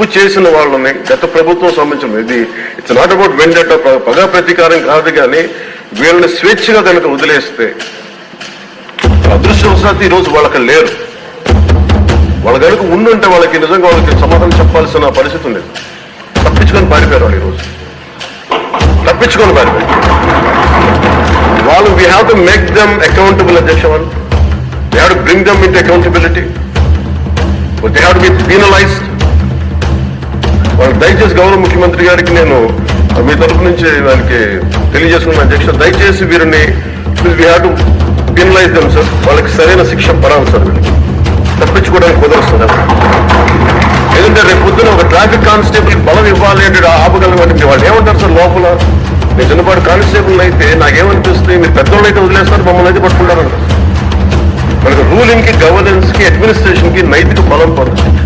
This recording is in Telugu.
తప్పు చేసిన వాళ్ళని గత ప్రభుత్వం సంబంధించిన ఇది ఇట్స్ నాట్ అబౌట్ వెండట పగా ప్రతీకారం కాదు కానీ వీళ్ళని స్వేచ్ఛగా కనుక వదిలేస్తే అదృష్టవశాత్తు ఈ రోజు వాళ్ళకి లేరు. వాళ్ళ కనుక ఉండుంటే వాళ్ళకి నిజంగా వాళ్ళకి సమాధానం చెప్పాల్సిన పరిస్థితి ఉంది తప్పించుకొని పారిపోయారు వాళ్ళు ఈరోజు తప్పించుకొని పారిపోయారు. వాళ్ళు we have to make them accountable అధ్యక్ష వాళ్ళు we have to bring them in accountability they have to be penalised దయచేసి గౌరవ ముఖ్యమంత్రి గారికి నేను మీ తరపు నుంచి దానికి తెలియజేసుకున్న అధ్యక్ష. దయచేసి వీరిని we have to penalise them sir వాళ్ళకి సరైన శిక్ష పడాలి సార్ తప్పించుకోవడానికి కుదరస్తుంది ఎందుకంటే రేపు పొద్దున ఒక ట్రాఫిక్ కానిస్టేబుల్ బలం ఇవ్వాలి అంటే ఆపగలమంటే వాళ్ళు ఏమంటారు సార్ లోపల? నేను చిన్నపాటి కానిస్టేబుల్ అయితే నాకేమనిపిస్తుంది? మీరు పెద్దోళ్ళు అయితే వదిలేస్తారు మమ్మల్ని అయితే పట్టుకుంటారంట మనకు రూలింగ్కి గవర్నెన్స్కి గవర్నెన్స్కి అడ్మినిస్ట్రేషన్కి నైతిక బలం పడుతుంది.